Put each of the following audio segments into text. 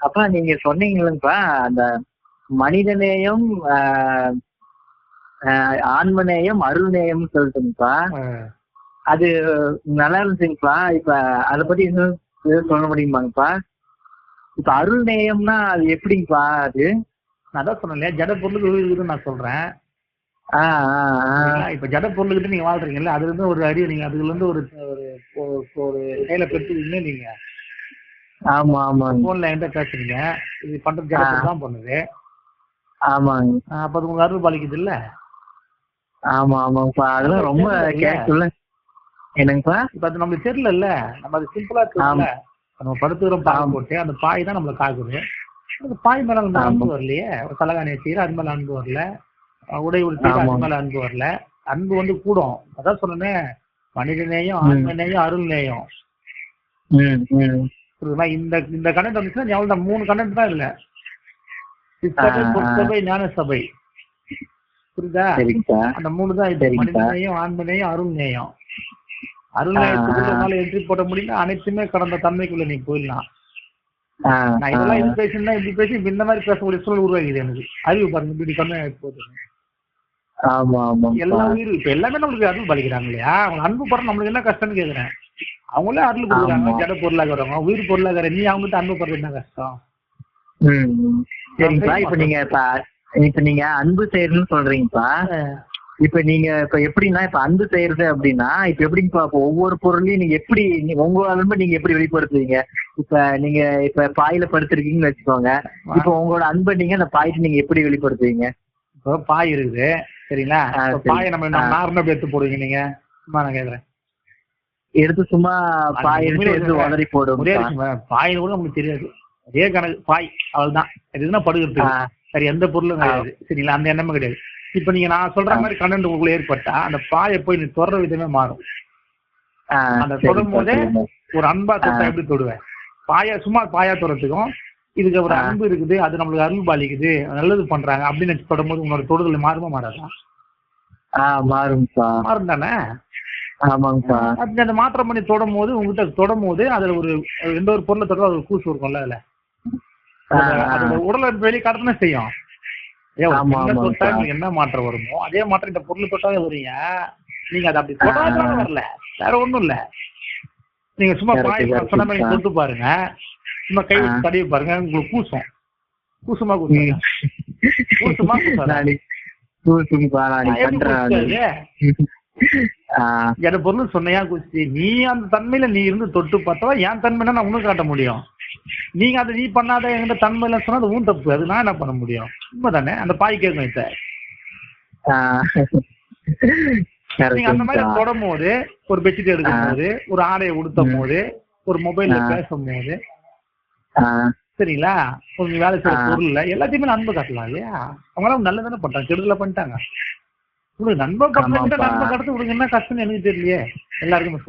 அப்பா நீங்க சொன்னீங்களப்பா அந்த மனிதநேயம் ஆஹ் ஆஹ் ஆன்மநேயம் அருள்நேயம் சொல்லிட்டுங்கப்பா. அது நல்லா இருந்துச்சுங்கப்பா. இப்ப அதை பத்தி இன்னும் சொல்ல முடியுமாங்கப்பா? இப்ப அருள்நேயம்னா அது எப்படிங்கப்பா அது? நான் அதான் சொன்னேன் ஜட பொருளுக்கு நான் சொல்றேன்? இப்ப ஜட பொருளுக்கிட்ட நீங்க வாழ்றீங்கல்ல அதுல இருந்து ஒரு அறிவு நீங்க அதுல இருந்து ஒரு ஒரு செயலை பெற்றுக்கீங்க நீங்க. ஆமா ஆமாங்க போன்ல என்கிட்ட பேசுறீங்க இது பண்றது தான் பண்ணுது. ஆமாங்க. அப்ப அது உங்களுக்கு அருள் பாலிக்குது இல்ல? ஆமா ஆமாங்கப்பா அதெல்லாம் ரொம்ப கேட்கல என்னங்கப்பா இப்ப அது நம்மளுக்கு தெரியல நம்ம அது சிம்பிளா தெரியல. நம்ம படுத்துக்கிறோம் பாய் ஆமா. போட்டு அந்த பாய் தான் நம்மள காக்குது அந்த பாய் மேல நம்ம ஆமா. அன்பு வரலையே? ஒரு தலகாணி வச்சுக்கிற அது மேல அன்பு வரல. உடை உடுத்தி அது ஆமா. மேல அன்பு வரல. அன்பு வந்து கூடும். அதான் சொன்னேன். மனித நேயம் ம். ஆன்ம நேயம் அருள் நேயம் புரியுதுங்களா? இந்த இந்த கண்டென்ட் வந்துச்சுன்னா அவ்வளவுதான் மூணு கண்டென்ட் தான் இல்ல. பொற்சபை ஞான சபை புரியுதா அந்த மூணு தான் இது. சரிங்கப்பா. மனித நேயம் ஆன்ம நேயம் அருள் நேயம் அருள் நேயத்துக்குள்ள என்ட்ரி போட முடியல அனைத்துமே கடந்த தன்மைக்குள்ள நீ போயிடலாம். நான் இதெல்லாம். இது பேசினா இப்படி பேசி இந்த மாதிரி பேசக்கூடிய சூழல் உருவாகுது எனக்கு. அறிவு பாருங்க இப்படி கம்மியா போகுது. ஆமா எல்லா உயிரும் இப்ப எல்லாமே நம்மளுக்கு அருள் பலிக்கிறாங்க இல்லையா? அவங்க அன்பு படம் நம்மளுக்கு என்ன கஷ்டம்னு கேக்குறேன். அவங்களே அருள் கொடுக்குறாங்க. ஜட பொருளாகிறவங்க உயிர் பொருளாகிற நீ அவங்ககிட்ட அன்பு படுறது என்ன கஷ்டம். சரிங்கப்பா இப்ப நீங்க இப்ப நீங்க அன்பு செய்யறதுன்னு சொல்றீங்கப்பா. இப்ப நீங்க இப்ப எப்படின்னா இப்ப அன்பு செய்யறது அப்படின்னா இப்ப எப்படிங்கப்பா இப்ப ஒவ்வொரு பொருளையும் நீங்க எப்படி உங்க அன்பு நீங்க எப்படி வெளிப்படுத்துவீங்க? இப்ப நீங்க இப்ப பாயில படுத்திருக்கீங்கன்னு வச்சுக்கோங்க. இப்ப உங்களோட அன்பை நீங்க அந்த பாய்க்கு நீங்க எப்படி வெளிப்படுத்துவீங்க? இப்போ பாய் இருக்குது. சரிங்களா. பாயை நம்ம. நார்மலா எடுத்து போடுவீங்க நீங்க. நான் கேக்குறேன். எடுத்து சும்மா பாய் எடுத்து எடுத்து உதறி ஒரே போடுவோம் விஷயம் பாய் கூட நம்மளுக்கு தெரியாது. அதே கணக்கு பாய் அவ்வளவுதான் எதுனா படுகிறது சரி எந்த பொருளும் கிடையாது. சரிங்களா? அந்த எண்ணமும் கிடையாது. இப்ப நீங்க நான் சொல்ற மாதிரி கண்டென்ட் உங்களுக்குள்ள ஏற்பட்டா அந்த பாயை போய் நீ தொடர விதமே மாறும். அந்த தொடும் போதே. ஒரு அன்பா தொட்டா. எப்படி தொடுவேன்? பாயா சும்மா பாயா தொடறதுக்கும் இதுக்கு ஒரு. அன்பு இருக்குது அது நம்மளுக்கு அருள் பாலிக்குது நல்லது பண்றாங்க அப்படின்னு நினைச்சு தொடும்போது உங்களோட தொடுதல் மாறுமா மாறாதா? மாறுங்கப்பா மாறும் தானே? ஆமாங்கப்பா. அப்படி அந்த மாற்றம் பண்ணி தொடும் போது உங்ககிட்ட தொடும் போது அதுல ஒரு எந்த ஒரு பொருளை அது ஒரு கூசு இருக்கும்ல அதுல. அதோட உடலை காட்டணும் செய்யும். என்ன மாற்றம் வருமோ அதே மாற்றம் இந்த பொருள் தொட்டாவே வரீங்க. நீங்க அதை அப்படி தொடாதான் வரல. வேற ஒண்ணும் இல்ல. நீங்க சும்மா சொன்ன மாதிரி. தொட்டு பாருங்க. சும்மா கை. தடவி பாருங்க உங்களுக்கு கூசும். கூசுமா கூசும் கூசுமா? நாளைக்கு என் பொருள் சொன்னையா குச்சி நீ அந்த தன்மையில நீ இருந்து தொட்டு பார்த்தா என் தன்மையில நான் உனக்கு காட்ட முடியும் நீங்க அதை நீ பண்ணாத எங்கிட்ட தன்மையில சொன்னா அது உன் தப்பு அது நான் என்ன பண்ண முடியும் உண்மைதானே அந்த பாய் கேட்கும் இத ஆ. நீங்க அந்த மாதிரி. தொடும் போது ஒரு பெட்ஷீட் எடுக்கும். போது ஒரு ஆடையை உடுத்தும். போது ஒரு மொபைல்ல. பேசும் போது சரிங்களா ஒரு வேலை செய்யற ஆ. பொருள்ல எல்லாத்தையுமே நான் அன்பு காட்டலாம் இல்லையா அவங்க எல்லாம் நல்லதானே பண்றாங்க கெடுதல பண்ணிட்டாங்க நண்பன் ஆமாப்பா. நண்பன் கடத்து உங்களுக்கு என்ன கஷ்டம்னு எனக்கு தெரியலையே எல்லாருக்குமே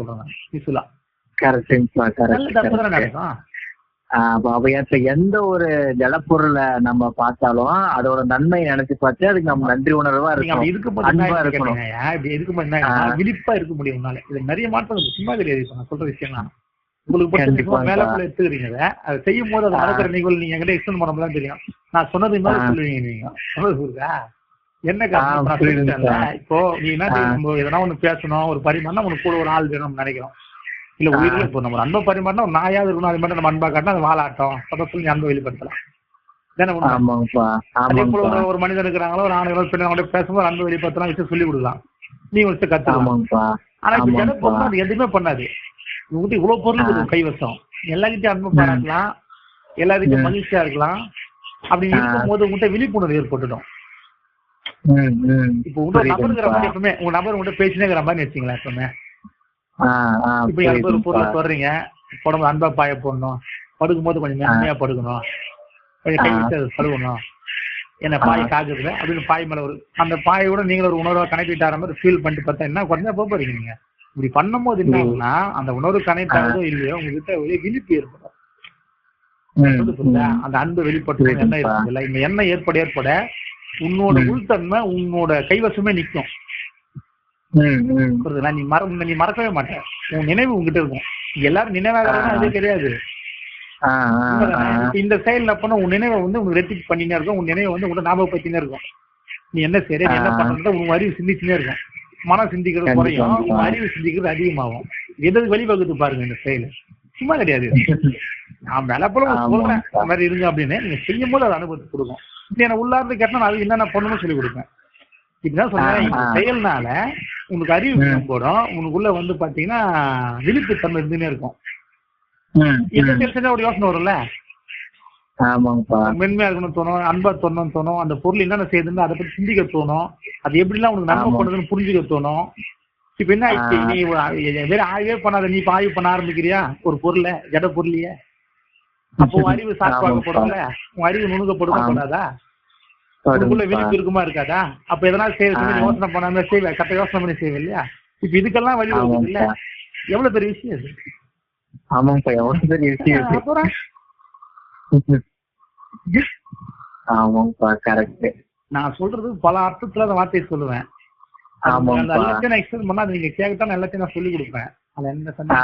அப்ப அப்ப இப்ப எந்த ஒரு ஜலப்பொருளை நம்ம பார்த்தாலும் அதோட நன்மை நினைச்சு பார்த்து அதுக்கு நம்ம நன்றி உணர்வா இருக்கும்போது என்ன அன்பா இருக்கணும். ஆ. விழிப்பா இருக்க முடியும் உன்னால இது நிறைய மாற்றம். சும்மா கிடையாது நான் சொல்ற விஷயம் தான் உங்களுக்கு மேலக்குள்ள எடுத்துக்கிறீங்க அதை. செய்யும் போது அது ஆ. நடக்கிற நிகழ்வு நீங்க என்கிட்ட எக்ஸ்பிளைன் பண்ணும்போது தான் தெரியும் நான் சொன்னது ஆ. சொல்லுவீங்க நீங்க சொன்னது புரியுதா என்ன காரணம். இப்போ நீ என்ன எதனா ஒண்ணு பேசணும் ஒரு பரிமாறினா உனக்கு கூட ஒரு ஆள் வேணும்னு நினைக்கிறோம். இல்ல. உயிரில இப்போ நம்ம அன்பை பரிமாறினா ஒரு நாயாவது இருக்கணும் அது மட்டும் நம்ம அன்பா காட்டினா அது வாழாட்டம். அதை சொல்லி நீ அன்பை வெளிப்படுத்தலாம். அதே போல ஒரு- மனிதன் இருக்கிறாங்களோ ஒரு ஆணுகளோ பெண்ணாங்களோ பேசும்போது அன்பு வெளிப்படுத்தலாம் விஷயம் சொல்லி கொடுக்கலாம். நீ விஷயம் கத்துக்கலாம். ஆனா இப்ப பொருள் அது எதுவுமே பண்ணாது. உங்ககிட்ட இவ்வளவு பொருள் கைவசம். எல்லார்கிட்டயும் அன்பு. பாராட்டலாம். எல்லாருக்கும் ம். மகிழ்ச்சியா இருக்கலாம். அப்படி. இருக்கும் போது உங்ககிட்ட விழிப்புணர்வு ஏற்பட்டுடும். இப்போ உங்க நபர் புரியுதுங்கப்பா. மாதிரி எப்பவுமே உங்க நபர் உங்ககிட்ட பேசினே இருக்கிற மாதிரி வச்சுங்களேன் எப்பவுமே இப்ப யாருக்கு ஒரு பொருளை. தொடறீங்க உடம்பு அன்பா பாய போடணும் படுக்கும் போது கொஞ்சம் மென்மையா படுக்கணும் கொஞ்சம் கை ஆ. வச்சு அது படுக்கணும் என்ன பாய். காக்குதுல அப்படின்னு பாய் மேல ஒரு அந்த பாயோட நீங்க ஒரு உணர்வை கனெக்ட் ஆகிற மாதிரி ஃபீல் பண்ணிட்டு பார்த்தா என்ன குறைஞ்சா போக போறீங்க நீங்க இப்படி பண்ணும்போது என்ன ம். ஆகும்னா அந்த உணர்வு கனெக்ட். ஆகுதோ இல்லையோ உங்ககிட்ட ஒரு விழிப்பு ஏற்படும். அந்த அன்பு வெளிப்பட்டு. எண்ணம் இருக்குல்ல இந்த எண்ணம் ஏற்பட ஏற்பட உன்னோட. உள்தன்மை உன்னோட கைவசமே நிக்கும். ம், ம். புரியுதுங்களா நீ மற நீ மறக்கவே மாட்டேன் உன் நினைவு உங்ககிட்ட இருக்கும். எல்லாரும் நினைவாகிறதுனா. அது கிடையாது. இந்த செயல் பண்ண உன் நினைவை வந்து உனக்கு ரெட்டிப் பண்ணினே இருக்கும். உன் நினைவை வந்து உங்க ஞாபகப்படுத்தினே இருக்கும். நீ என்ன நீ என்ன. பண்றது உன் அறிவு சிந்திச்சுனே இருக்கும். மனம் சிந்திக்கிறது குறையும். உன். அறிவு சிந்திக்கிறது அதிகமாகும். எது வழிவகுத்து பாருங்க இந்த செயல். சும்மா கிடையாது. நான் விளப்பல ஆமா. சொல்றேன். மாதிரி இருங்க அப்படின்னு. நீங்க செய்யும் போது அது அனுபவத்தை கொடுக்கும். என்ன உள்ளார்ந்து கேட்டா அது என்னென்ன பண்ணணும்னு சொல்லி கொடுப்பேன். இப்படிதான் ஆ. செயல்னால உனக்கு அறிவு ம். மேம்படும் உனக்குள்ள வந்து பாத்தீங்கன்னா விழிப்புத்தன்மை இருந்துனே இருக்கும். ஒரு யோசனை வரும்ல? மென்மையா இருக்கணும் தோணும் அன்பா தோணும் தோணும் அந்த பொருள் என்னென்ன செய்யுதுன்னு அதை பத்தி சிந்திக்க தோணும். அது எப்படிலாம் உனக்கு நன்மை. பண்ணுதுன்னு புரிஞ்சுக்க தோணும். இப்ப என்ன ஆயிடுச்சு. நீ வேற ஆய்வே பண்ணாத நீ இப்ப ஆய்வு பண்ண ஆரம்பிக்கிறியா? ஒரு பொருளை ஜட பொருளையே? அப்போ அறிவு சாட்பாக்கப்படல உன் அறிவு நுணுக்கப்படுக்கப்படாதா உனக்குள்ள விழிப்பு இருக்குமா இருக்காதா? அப்ப எதனா செய்ய ஆ. யோசனை பண்ணாம செய்வேன் கட்ட யோசனை பண்ணி செய்வேன் இல்லையா? இப்ப இதுக்கெல்லாம் வழி வருது இல்ல எவ்வளவு பெரிய விஷயம் அது ஆமாங்கப்பா எவ்வளவு பெரிய விஷயம் அப்புறம்? ஆமாங்கப்பா கரெக்ட் நான் சொல்றது பல அர்த்தத்துல அந்த வார்த்தையை சொல்லுவேன். ஆமாப்பா. எல்லாத்தையும் நான் எக்ஸ்பிளைன் பண்ணா நீங்க கேட்டா நான் எல்லாத்தையும் நான் சொல்லி கொடுப்பேன். அது என்ன இல்லை.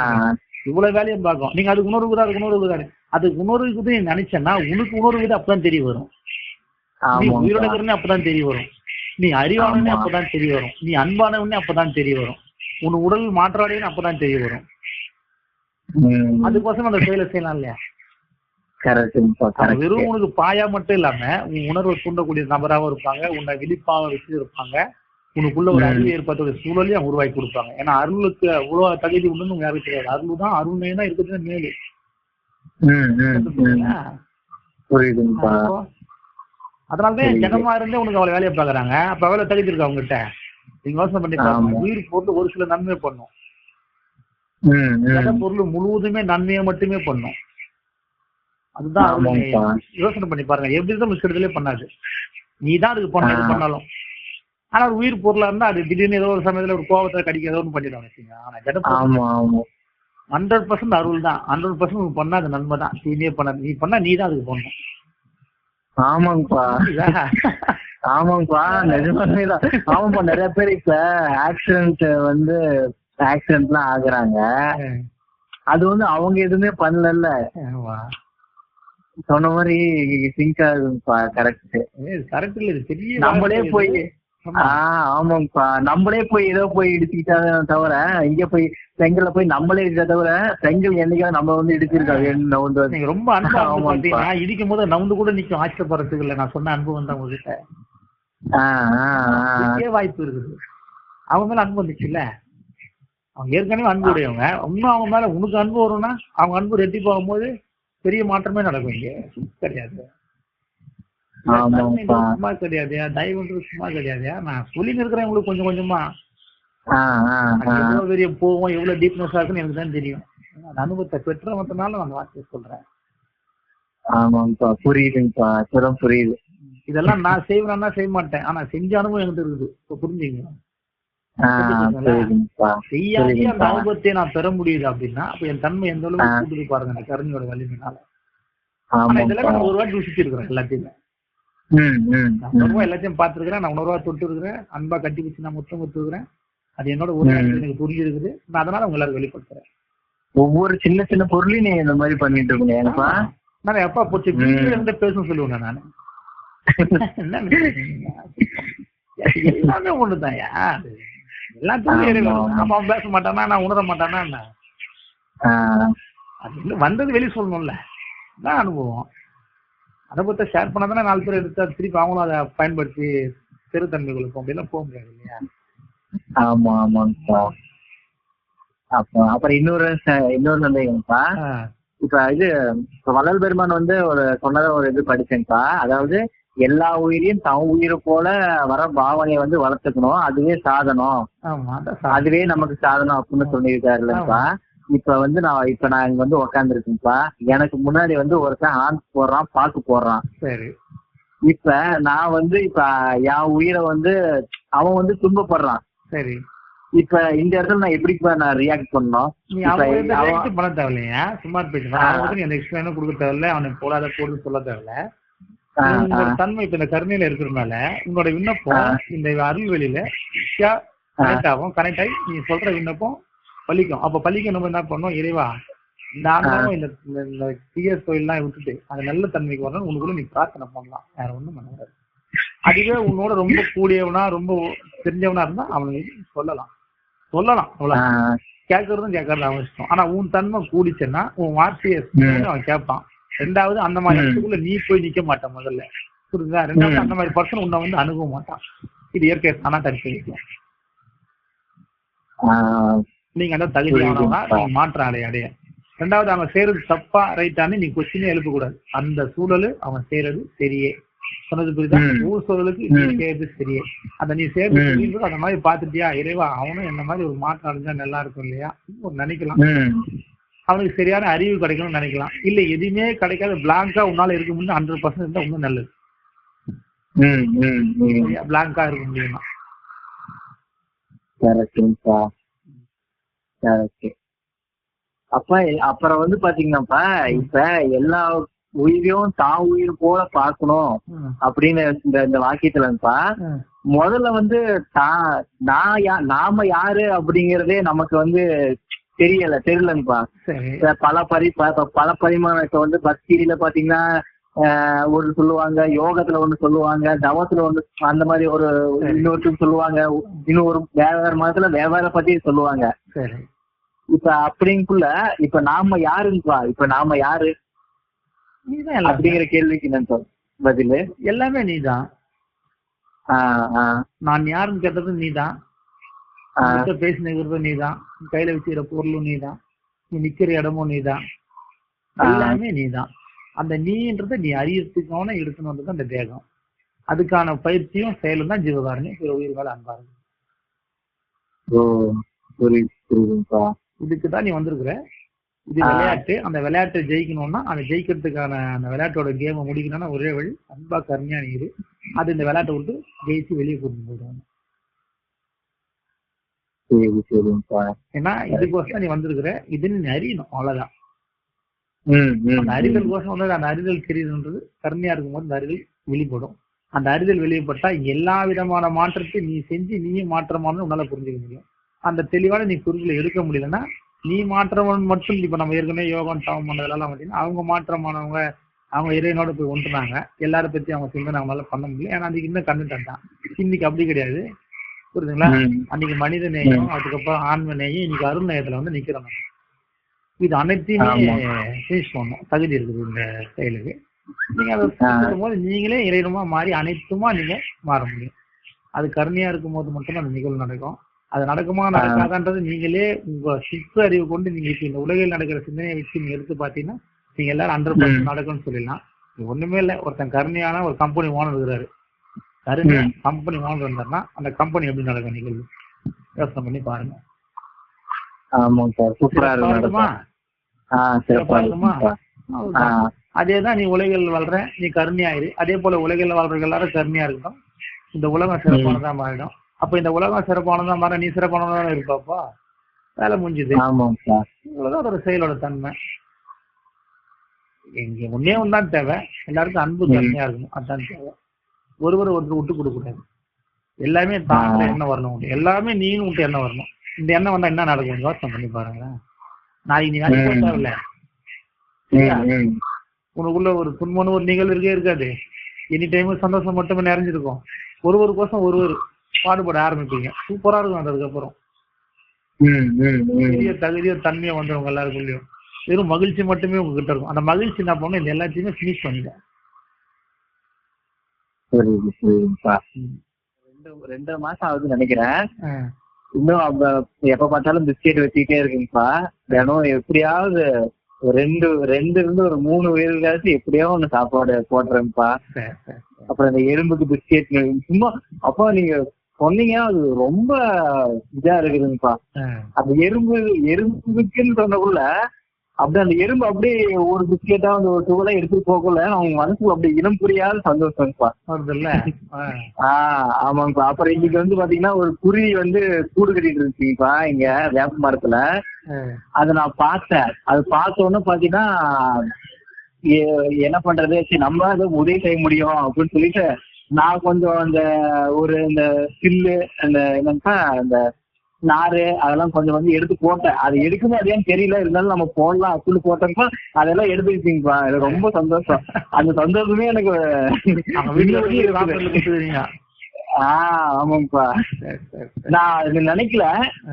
இவ்வளவு வேலையும் பார்க்கும். நீங்க அதுக்கு உணர்வு தான் அதுக்கு உணர்வு தான் அதுக்கு உணர்வு இது நீ நினைச்சேன்னா உனக்கு உணர்வு இது அப்பதான் தெரிய வரும். நீ இருக்கிறனே அப்பதான் தெரிய வரும். நீ அறிவானவனே. அப்பதான் தெரிய வரும். நீ அன்பானவனே அப்பதான் தெரிய வரும். உன் உடல் மாற்றாடையன்னு அப்பதான் தெரிய வரும். அதுக்கோசம் அந்த செயலை செய்யலாம் இல்லையா? வெறும் உனக்கு பாயா மட்டும் இல்லாம உன் உணர்வை தூண்டக்கூடிய நபராகவும் இருப்பாங்க உன்னை விழிப்பாக வச்சு இருப்பாங்க. உனக்குள்ள ஒரு. அறிவு ஏற்பட்ட சூழலையும் அவங்க உருவாக்கி கொடுப்பாங்க. ஏன்னா அருளுக்கு அவ்வளவு தகுதி உண்டுன்னு உங்க யாருக்கும் தெரியாது அருள் தான் அருள்மே தான் இருக்கிறது மேலு. அதனாலதான். ஜனமா இருந்தே உனக்கு அவ்வளவு வேலையை பாக்குறாங்க அப்ப எவ்வளவு தகுதி இருக்கு அவங்க கிட்ட நீங்க யோசனை பண்ணி பாருங்க. ஆமா. உயிர் பொருள் ஒரு சில நன்மை பண்ணும். பொருள் முழுவதுமே நன்மையை மட்டுமே பண்ணும். அதுதான். யோசனை பண்ணி பாருங்க. எப்படி தான் மிஸ்கெடுதலே பண்ணாது. நீ தான் அதுக்கு பண்ண. பண்ணாலும். ஆனா ஒரு உயிர் பொருளா இருந்தா அது திடீர்னு ஏதோ ஒரு சமயத்துல ஒரு கோபத்தை கடிக்க ஏதோ ஒன்று பண்ணிடுவாங்க வச்சுங்க ஆனா ஜட ஆமா ஆமா. ஹண்ட்ரட் பர்சன்ட் அருள் தான். ஹண்ட்ரட் பர்சன்ட் பண்ணா அது நன்மை தான். தீமையே பண்ண நீ பண்ணா நீ தான் அதுக்கு பண்ணணும் ஆமாங்கப்பா? ஆமாங்கப்பா நிஜமாவே தான். ஆமாப்பா நிறைய பேர் இப்ப ஆக்சிடென்ட் வந்து ஆக்சிடென்ட்லாம் ஆகுறாங்க. அது வந்து அவங்க எதுவுமே பண்ணல. சொன்ன மாதிரி சிங்க் ஆகுதுப்பா கரெக்ட் correct இல்ல பெரிய நம்மளே போய் இது. ஆமா. ஆஹ் ஆமாங்கப்பா. நம்மளே போய் ஏதோ போய் இடிச்சுக்கிட்டாங்க தவிர இங்க போய் செங்கல்ல போய் நம்மளே இருக்க தவிர செங்கல் என்னைக்காவது நம்ம வந்து இடிச்சிருக்காங்க வந்து நீங்க ரொம்ப அன்பா இருந்து ஆமாப்பா. பாத்தீங்கன்னா இடிக்கும் போது நவுந்து கூட நிக்கும். ஆச்சரியப்படுறதுக்கு இல்ல. நான் சொன்ன அன்பு வந்து உங்ககிட்ட. வாய்ப்பு இருக்குது. அவங்க மேல அன்பு வந்துச்சுல்ல? அவங்க ஏற்கனவே அன்பு உடையவங்க. இன்னும் அவங்க மேல உனக்கு அன்பு வரும்னா அவங்க அன்பு ரெட்டி போகும்போது பெரிய மாற்றமே நடக்கும் இங்க. கிடையாது ஆமாப்பா. சும்மா கிடையாது தயவுன்றது சும்மா கிடையாது நான் சொல்லி இருக்கிறேன் உங்களுக்கு கொஞ்சம் கொஞ்சமா. எவ்வளவு பெரிய போவோம் எவ்வளவு டீப்னஸ் ஆகுன்னு எனக்கு தான் தெரியும். அனுபவத்தை பெற்றவங்கனால நான் அந்த வார்த்தையை சொல்றேன். ஆமாங்கப்பா புரியுதுங்கப்பா இப்பதான் புரியுது. இதெல்லாம் நான் செய்வேன்னா செய்ய மாட்டேன் ஆனா செஞ்ச அனுபவம் எனக்கு இருக்குது. இப்ப புரிஞ்சுங்க. செய்யாதே அந்த. அனுபவத்தை நான் பெற முடியுது அப்படின்னா அப்ப என் தன்மை எந்த. அளவுக்கு கூடுது பாருங்க அந்த கருணையோட வலிமைனால ஆனா இதெல்லாம் நான் ஒரு வாட்டி ருசிச்சு இருக்கிறேன் எல்லாத்தையுமே. நான் எல்லாத்தையும் பார்த்திருக்கிறேன். நான் உணர்வா தொட்டு இருக்கிறேன் அன்பா கட்டி வச்சு நான் முத்தம் கொடுத்து இருக்கிறேன் அது என்னோட ஒரு. எனக்கு புரிஞ்சிருக்குது. நான் அதனால உங்க எல்லாரும் வெளிப்படுத்துறேன். ஒவ்வொரு சின்ன சின்ன பொருளையும் நீ இந்த மாதிரி பண்ணிட்டு இருக்கீங்க ஏனப்பா நான் எப்பா போச்சு. இருந்து பேச சொல்லுவேன் நான்? எல்லாமே. ஆமா. ஆமா. அவன் பேச மாட்டானா நான் உணர மாட்டானா என்ன? அது வந்தது வெளியே சொல்லணும்ல. தான் அனுபவம். அனுபவத்தை ஷேர் பண்ணாதானே நாலு பேர் எடுத்தா திருப்பி அவங்களும் அதை பயன்படுத்தி பெருத்தன்மைகளுக்கும் அப்படிலாம் போக முடியாது இல்லையா? ஆமா ஆமாங்கப்பா அப்போ அப்புறம் இன்னொரு இன்னொரு சந்தேகம்ப்பா. இப்ப இது வள்ளல் பெருமான் வந்து ஒரு சொன்னத ஒரு இது படிச்சேன்ப்பா. அதாவது எல்லா உயிரையும் தம் உயிரை போல வர பாவனையை வந்து வளர்த்துக்கணும். அதுவே சாதனம். அதுவே நமக்கு சாதனம் அப்படின்னு சொல்லியிருக்காருல்லப்பா. இப்ப வந்து நான் இப்ப நான் இங்க வந்து உக்காந்துருக்கேன்ப்பா. எனக்கு முன்னாடி வந்து ஒருத்தன் ஆண் போடுறான் பாக்கு போடுறான். சரி. இப்ப நான் வந்து இப்ப என் உயிரை வந்து அவன் வந்து துன்பப்படுறான். சரி. இப்ப இந்த இடத்துல நான் எப்படிப்பா நான் ரியாக்ட் எந்த react பண்ண தேவையில்லையா? சும்மா நீ அந்த எக்ஸ்பிளைனும் கொடுக்க தேவையில்ல. அவனை போடாத போடுன்னு சொல்ல தேவையில்ல. உங்களோட தன்மை இப்ப இந்த கருணையில இருக்கிறதுனால உன்னோட விண்ணப்பம். இந்த அருள் வெளியில கனெக்ட் ஆகும். கனெக்ட் ஆகி நீ சொல்ற விண்ணப்பம் பலிக்கும் அப்ப பலிக்க நம்ம என்ன பண்ணோம் இறைவா நான் தான் இந்த இந்த- இந்த தீய தொழிலாம் விட்டுட்டு அது நல்ல தன்மைக்கு வரணும். உனக்குள்ள நீ பிரார்த்தனை பண்ணலாம். வேற ஒண்ணும் பண்ண முடியாது அதுவே உன்னோட ரொம்ப கூடியவனா ரொம்ப தெரிஞ்சவனா இருந்தா அவனுக்கு சொல்லலாம். சொல்லலாம். அவ்வளவு கேட்கறதும் கேட்கறது அவன் இஷ்டம். ஆனா உன் தன்மை கூடிச்சுன்னா உன் வார்த்தையை அவன் கேட்பான். ரெண்டாவது அந்த மாதிரி. இடத்துக்குள்ள நீ போய் நிக்க மாட்டான் முதல்ல. புரியுதா ரெண்டாவது. அந்த மாதிரி பர்சன் உன்னை வந்து அணுக மாட்டான். இது இயற்கை ஆனா ஆஹ் நீங்க அந்த தகுதியானவனா புரியுது. நீங்க மாற்றம் அடைய ரெண்டாவது அவன் செய்யறது தப்பா ரைட்டான்னு நீ கொஸ்டினே எழுப்பக்கூடாது. அந்த சூழலு அவன் செய்யறது சரியே. சொன்னது புரியுதா. ஊர் சூழலுக்கு நீ. செய்யறது சரியே. அந்த நீ செய்யறது. சரின்றது அந்த மாதிரி பாத்துட்டியா இறைவா அவனும் என்ன மாதிரி ஒரு மாற்றம் அடைஞ்சா நல்லா இருக்கும் இல்லையா? ஒரு நினைக்கலாம். அவனுக்கு சரியான அறிவு கிடைக்கணும்னு நினைக்கலாம். இல்ல எதுவுமே கிடைக்காத பிளாங்கா உன்னால இருக்க முடியும் ஹண்ட்ரட் பர்சன்ட் இருந்தா இன்னும் நல்லது. பிளாங்கா இருக்க முடியும்னா கரெக்ட் அப்ப அப்புறம் வந்து பாத்தீங்கன்னாப்பா இப்ப எல்லா உயிரையும் தான் உயிர் போல பார்க்கணும் ம். அப்படின்னு இந்த இந்த வாக்கியத்துலப்பா ம். முதல்ல வந்து தான் நான் யா- நாம யாரு அப்படிங்கறதே நமக்கு வந்து தெரியல தெரியலங்கப்பா பல பரி பல பரிமாணம் இப்ப வந்து பக்தியில பாத்தீங்கன்னா ஒரு சொல்லுவாங்க யோகத்துல ஒண்ணு சொல்லுவாங்க தவத்துல ஒண்ணு அந்த மாதிரி ஒரு இன்னொருத்தர் சொல்லுவாங்க இன்னும் ஒரு வேற வேற மதத்துல வேற பத்தி சொல்லுவாங்க. சரி. இப்ப அப்படிங்குள்ள இப்ப நாம யாருங்கப்பா? இப்ப நாம யாரு? நீதான் அப்படிங்கிற கேள்விக்கு நான் பதிலு. எல்லாமே நீதான். நான் யாருன்னு கேட்டது நீதான். பேசினுக்கிறது நீதான். கையில வச்சுக்கிற பொருளும் நீதான். நீ நிக்கிற இடமும் நீதான். எல்லாமே நீதான். அந்த நீன்றதை நீ அறியறதுக்கான எடுக்கணுன்றது அந்த தேகம். அதுக்கான பயிற்சியும் செயலும் தான் ஜீவகாரணி பிற உயிர்கள் அன்பாரு ஓ புரியுது புரியுதுங்கப்பா இதுக்கு தான் நீ வந்திருக்கிற. இது. விளையாட்டு. அந்த விளையாட்டை ஜெயிக்கணும்னா அந்த ஜெயிக்கிறதுக்கான அந்த விளையாட்டோட கேமை முடிக்கணும்னா ஒரே வழி அன்பா கருமையா நீ இரு. அது இந்த விளையாட்டை விட்டு ஜெயிச்சு வெளியே கொண்டு போயிடுவாங்க ஏன்னா இதுக்கோசம் நீ வந்திருக்கிற. இதுன்னு நீ அறியணும் அவ்வளவுதான். அந்த அறிதல் கோஷம் வந்து அந்த அறிதல் தெரியுதுன்றது கருமையா இருக்கும்போது அந்த அறிதல் வெளிப்படும். அந்த அறிதல் வெளிப்பட்டா எல்லா விதமான மாற்றத்தையும் நீ செஞ்சு நீயும் மாற்றமானு உன்னால புரிஞ்சுக்க முடியும். அந்த தெளிவான நீ குறிப்பில் எடுக்க முடியலன்னா நீ மாற்றவன் மட்டும் இப்ப நம்ம ஏற்கனவே யோகம் தவம் பண்ணதெல்லாம் பார்த்தீங்கன்னா அவங்க மாற்றமானவங்க அவங்க இறைவனோட போய் ஒன்றுனாங்க. எல்லாரை பத்தி அவங்க சிந்தனை அவங்களால பண்ண முடியல. ஏன்னா அதுக்கு இன்னும் கண்டுட்டான் தான். இன்னைக்கு அப்படி கிடையாது. புரியுதுங்களா. அன்னைக்கு மனித நேயம் அதுக்கப்புறம் ஆன்ம நேயம் இன்னைக்கு அருள் நேயத்துல வந்து நிக்கிறோம் நம்ம. இது அனைத்தையுமே ஆமா. ஃபினிஷ் பண்ணணும் தகுதி இருக்குது இந்த செயலுக்கு. நீங்க அதை போது நீங்களே இறைவனமா மாறி அனைத்துமா நீங்க மாற முடியும். அது கருணையா இருக்கும் போது மட்டும்தான் அந்த நிகழ்வு நடக்கும். அது நடக்குமா நடக்காதான்றது நீங்களே உங்க சித்து அறிவு கொண்டு நீங்க இப்ப இந்த உலகில் நடக்கிற சிந்தனையை வச்சு நீங்க எடுத்து பாத்தீங்கன்னா நீங்க எல்லாரும் ஹண்ட்ரட் பர்சன்ட் நடக்கும்னு சொல்லிடலாம். ஒண்ணுமே இல்ல. ஒருத்தன் கருணையான ஒரு கம்பெனி ஓனர் இருக்கிறாரு. கருணையா ம். கம்பெனி ஓனர் இருந்தாருன்னா அந்த கம்பெனி எப்படி நடக்கும் நிகழ்வு? யோசனை பண்ணி பாருங்க. ஆமாங்க சார். சூப்பரா இருக்கு அவ்வளவுதான். அதேதான் நீ உலகில் வாழ்ற நீ கருணையாயிரு அதே போல உலகில் வாழ்றவங்க எல்லாரும் கருணையா இருக்கட்டும். இந்த உலகம் சிறப்பானதா மாறிடும். அப்ப இந்த உலகம் சிறப்பானதா மாற நீ சிறப்பானதா இருப்பாப்பா? வேலை முடிஞ்சுது. இவ்வளவுதான் அதோட செயலோட தன்மை. இங்க ஒன்னே ஒன்றுதான் தேவை. எல்லாருக்கும் அன்பு. கருணையா இருக்கணும். அதுதான் தேவை. ஒருவர் ஒருத்தர் விட்டு கொடுக்க கூடாது எல்லாமே தாங்க ஆ. எண்ணம் வரணும் எல்லாமே நீனும் விட்டு எண்ணம் வரணும்? இந்த எண்ணம் வந்தா என்ன நடக்கும்? யோசனை பண்ணி பாருங்களேன். நாளைக்கு நீ வேலைக்கு போக ம். தேவையில்ல சரியா? ம், ம். உனக்குள்ள ஒரு துன்பம்னு ஒரு நிகழ்வு இருக்கே இருக்காது. எனி டைம் சந்தோஷம் மட்டுமே நிறைஞ்சிருக்கும். ஒருவர் கோசம் ஒருவர் பாடுபட ஆரம்பிப்பீங்க. சூப்பரா இருக்கும் அது அதுக்கப்புறம். ம், ம், ம். பெரிய தகுதியோ தன்மையோ வந்துடும் எல்லாருக்குள்ளயும். வெறும் மகிழ்ச்சி மட்டுமே உங்ககிட்ட இருக்கும். அந்த மகிழ்ச்சி என்ன பண்ணணும் இந்த எல்லாத்தையுமே ஃபினிஷ் பண்ணிட்டேன். ரெண்டு ரெண்டு மாசம் ஆகுதுன்னு நினைக்கிறேன். இன்னும் அவங்க எப்ப பார்த்தாலும் பிஸ்கெட் வச்சுக்கிட்டே இருக்குங்கப்பா தினம் எப்படியாவது ரெண்டு ரெண்டு இருந்து ஒரு மூணு உயிர்களுக்காச்சும் எப்படியோ ஒண்ணு சாப்பாடு சரி அப்புறம் இந்த எறும்புக்கு பிஸ்கெட் சும்மா அப்போ நீங்க சொன்னீங்க அது ரொம்ப இதா இருக்குதுங்கப்பா. அந்த எறும்பு எறும்புக்குன்னு சொன்னக்குள்ள அப்படியே அந்த எறும்பு அப்படியே ஒரு பிஸ்கெட்டா அந்த ஒரு துகளா எடுத்துட்டு போகல அவங்க மனசுக்கு அப்படியே இனம் புரியாத சந்தோஷம்ப்பா வருதுல்ல? ஆ. ஆஹ் ஆமாங்கப்பா அப்புறம் இன்னைக்கு வந்து பாத்தீங்கன்னா ஒரு குருவி வந்து கூடு கட்டிட்டு இருந்துச்சுங்கப்பா இங்க வேப்ப மரத்துல. அதை நான் பார்த்தேன். அது பார்த்த உடனே பாத்தீங்கன்னா என்ன பண்றது? சரி நம்ம அதை உதவி செய்ய முடியும் அப்படின்னு சொல்லிட்டு நான் கொஞ்சம் அந்த ஒரு இந்த ஸ்கில்லு அந்த என்னன்னா அந்த நாறு அதெல்லாம் கொஞ்சம் வந்து எடுத்து போட்டேன். அது எடுக்குமே அதேன்னு தெரியல. இருந்தாலும் நம்ம போடலாம் அப்படின்னு போட்டப்ப அதெல்லாம் எடுத்துக்கிட்டீங்கப்பா. எனக்கு ரொம்ப சந்தோஷம். அந்த சந்தோஷமே எனக்கு ஆஹ் சரி. நான் நினைக்கல.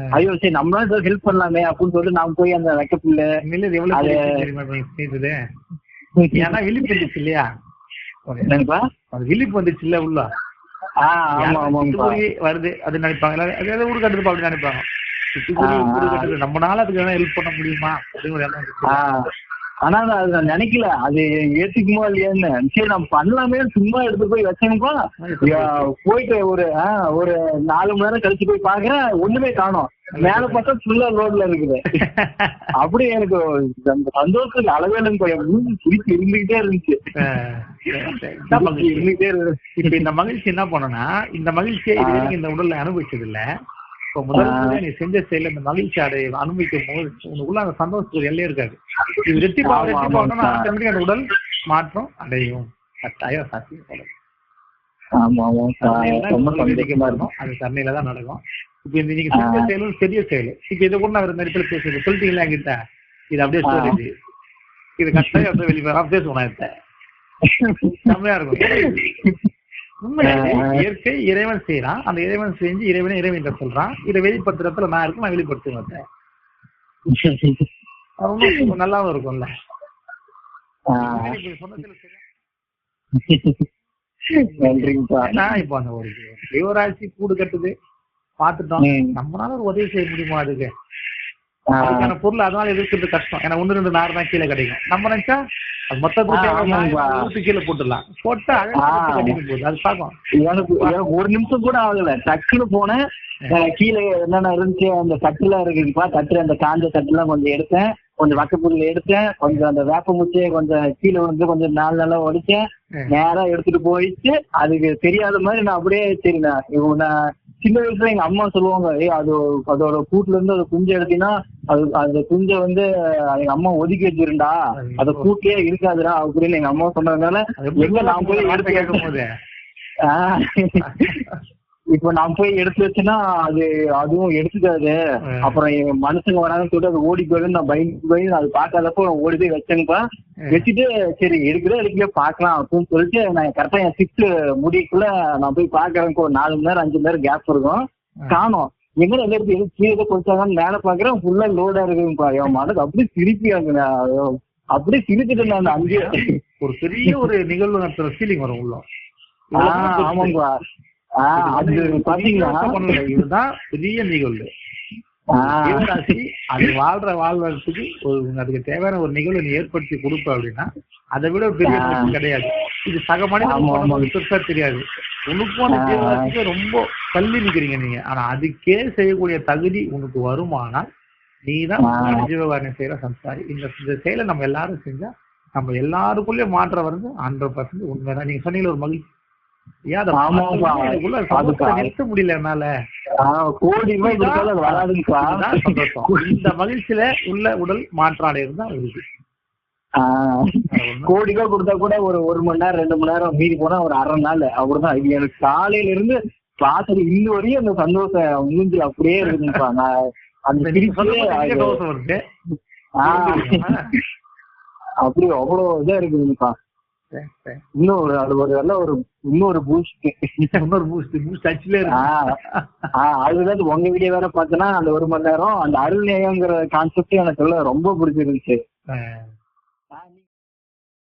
ஐயோ சரி நம்மளும் ஏதோ ஹெல்ப் பண்ணலாமே அப்படின்னு சொல்லிட்டு நான் போய் அந்த செய்தது ஏன்னா விழிப்பு வந்துச்சு இல்லையா? விழிப்பு வந்துச்சு இல்ல உள்ள? வருது அது நினைப்பாங்க. எல்லாரும் அது ஏதோ ஊரு கட்டுறது அப்படி நினைப்பாங்க. சிட்டுக்குருவி நம்மனால அதுக்கு ஹெல்ப் பண்ண முடியுமா. ஆஹ் ஆனா அதை நான் நினைக்கல. அது ஏத்துக்குமோ இல்லையான்னு. சரி நம்ம பண்ணலாமே சும்மா எடுத்து போய் வச்சேங்கப்பா. யா, போயிட்டு ஒரு ஆஹ் ஒரு நாலு மணி நேரம் கழிச்சு போய் பாக்குறேன். ஒண்ணுமே காணோம். மேல பார்த்தா ஃபுல்லா ரோட்ல இருக்குது. அப்படி எனக்கு அந்த சந்தோஷத்துக்கு அளவே இல்லைங்க திருப்பி இருந்துகிட்டே இருந்துச்சு? இருந்துகிட்டே இப்ப இந்த மகிழ்ச்சி என்ன பண்ணனா இந்த மகிழ்ச்சியை இந்த உடல்ல அனுபவிச்சது இல்ல இப்ப நீ செஞ்ச செயல இந்த மகிழ்ச்சி அடைய அனுபவிக்கும் போது உனக்குள்ள அந்த சந்தோஷத்துக்கு எல்லையே இருக்காது. இது சார். ஆட்டோமேட்டிக் அந்த உடல் மாற்றம் அடையும். கட்டாயம் சாத்தியம் ஆமா ஆமா ரொம்ப சந்தோஷமா விதிக்கப்படணும். இருக்கும் அது தன்மையில தான் நடக்கும். இப்ப இந்த நீங்க செஞ்ச. செயலும் பெரிய செயல். இப்ப இதை கூட நான் ஒரு நேரத்துல பேசுறது சொல்லிட்டீங்களா என்கிட்ட? இது அப்படியே ஆ. ஸ்டோரேஜ் இது. கட்டாயம் அப்படியே வெளியே வர பேசுவோம் நான் இதை. செம்மையா இருக்கும். இயற்கை இறைவன் செய்யறான் அந்த இறைவன் செஞ்சு இறைவனை இறைவன் சொல்றான். இதை வெளிப்படுத்துறதுல நான் இருக்கு நான் வெளிப்படுத்த மாட்டேன் அது ரொம்ப நல்லாவும் இருக்கும்ல. இப்போ அந்த ஒரு ஜீவராசி கூடு கட்டுது. பாத்துட்டோம். நம்மளால ஒரு உதவி செய்ய முடியுமா அதுக்கு? அதுக்கான பொருள் அதனால எதிர்க்கிறது கஷ்டம்? ஏன்னா ஒண்ணு ரெண்டு நார் தான் கீழே கிடைக்கும். நம்ம நினைச்சா அது. நாரை ஊத்தி கீழே போட்டுடலாம். போட்டா அழகா போகுது. அது பார்க்கும் எனக்கு ஒரு நிமிஷம் கூட ஆகல. டக்குன்னு போனேன். கீழே என்னென்ன இருந்துச்சு அந்த தட்டுலாம் இருக்குதுப்பா தட்டு அந்த காஞ்ச தட்டுலாம் கொஞ்சம் எடுத்தேன். கொஞ்சம் வக்கப்புல்ல எடுத்தேன். கொஞ்சம் அந்த வேப்ப முச்சையை கொஞ்சம் கீழே விழுந்து கொஞ்சம் நாலு நல்லா உடைச்சேன். நேரா எடுத்துட்டு போயிட்டு அதுக்கு தெரியாத மாதிரி நான் அப்படியே சரி நான் இவ- நான் சின்ன வயசுல எங்க அம்மா சொல்லுவாங்க ஏய் அது அதோட கூட்டுல இருந்து அது குஞ்சு எடுத்தீங்கன்னா அது அந்த குஞ்சை வந்து எங்க அம்மா ஒதுக்கி வச்சிருந்தா அது கூட்டிலே இருக்காதுடா அப்படின்னு எங்க அம்மா சொன்னதுனால எங்க நான் போய் எடுத்து கேட்கும் போது இப்ப நான் போய் எடுத்து வச்சேன்னா அது அதுவும் எடுத்துக்காது. அப்புறம் மனுஷங்க வராங்கன்னு சொல்லிட்டு அது ஓடி போயிடும். நான் பயந்து போய் அது பார்க்காதப்போ ஓடி போய் வச்சேங்கப்பா. வச்சுட்டு சரி எடுக்கிறோம் எடுக்கல பார்க்கலாம் அப்படின்னு சொல்லிட்டு நான் கரெக்டா என் சிக்ஸ்த் முடிக்குள்ள நான் போய் பாக்குறேன் ஒரு நாலு மணி நேரம் அஞ்சு மணி நேரம் கேப் இருக்கும். காணோம். எங்க எல்லாம் இருக்கு? எதுவும் கீழே கொடுத்தாங்கன்னு மேல பாக்குறேன் ஃபுல்லா லோடா இருக்குங்கப்பா என் மனது அப்படியே திருப்பி அங்க அப்படியே சிரிச்சுட்டு நான் அங்கே ஒரு பெரிய ஒரு நிகழ்வு நடத்துற ஃபீலிங் வரும் உள்ள ஆமாங்கப்பா இதுதான் பெரிய நிகழ்வு. ஆஹ் ஜீவராசி அது வாழ்ற வாழ்வதற்கு ஒரு அதுக்கு தேவையான ஒரு நிகழ்வு நீ ஏற்படுத்தி கொடுப்ப அப்படின்னா அதை விட பெரிய கிடையாது. இது சக மனிதன். பெருசா தெரியாது. உனக்கும் அந்த ஆ. ஜீவராசிக்கு ரொம்ப தள்ளி நிக்கிறீங்க நீங்க. ஆனா அதுக்கே செய்யக்கூடிய தகுதி உனக்கு வருமானால் நீதான் ஜீவகாரணம் செய்யற சம்சாரி. இந்த இந்த செயலை நம்ம எல்லாரும் செஞ்சா நம்ம எல்லாருக்குள்ளேயும் மாற்றம் வருது ஹண்ட்ரட் பர்சன்ட் உண்மைதான். நீங்க சொன்னீங்க ஒரு மகிழ்ச்சி. இந்த மகிழ்ச்சியில உள்ள உடல் தான் இருக்கு. கோடி ரூபாய் கொடுத்தா கூட ஒரு ஒரு மணி நேரம் ரெண்டு மணி நேரம் மீறி போனா ஒரு அரை நாள் அப்படிதான் இது எனக்கு காலையில இருந்து பாசல் இன்ன வரையும் அந்த சந்தோஷம் மூஞ்சி அப்படியே இருக்குதுப்பா நான் அந்த அப்படி அவ்வளவு இதா சரி. இன்னும் ஒரு அது ஒரு நல்ல ஒரு இன்னொரு பூஸ்ட் இன்னொரு பூஸ்ட் பூஸ்ட் அச்சுல அதுதான் உங்க வீடியோ வேற பார்த்தேன்னா அந்த ஒரு மணி நேரம் அந்த அருள் நேயங்கிற கான்செப்ட் எனக்கு ரொம்ப பிடிச்சிருந்துச்சு.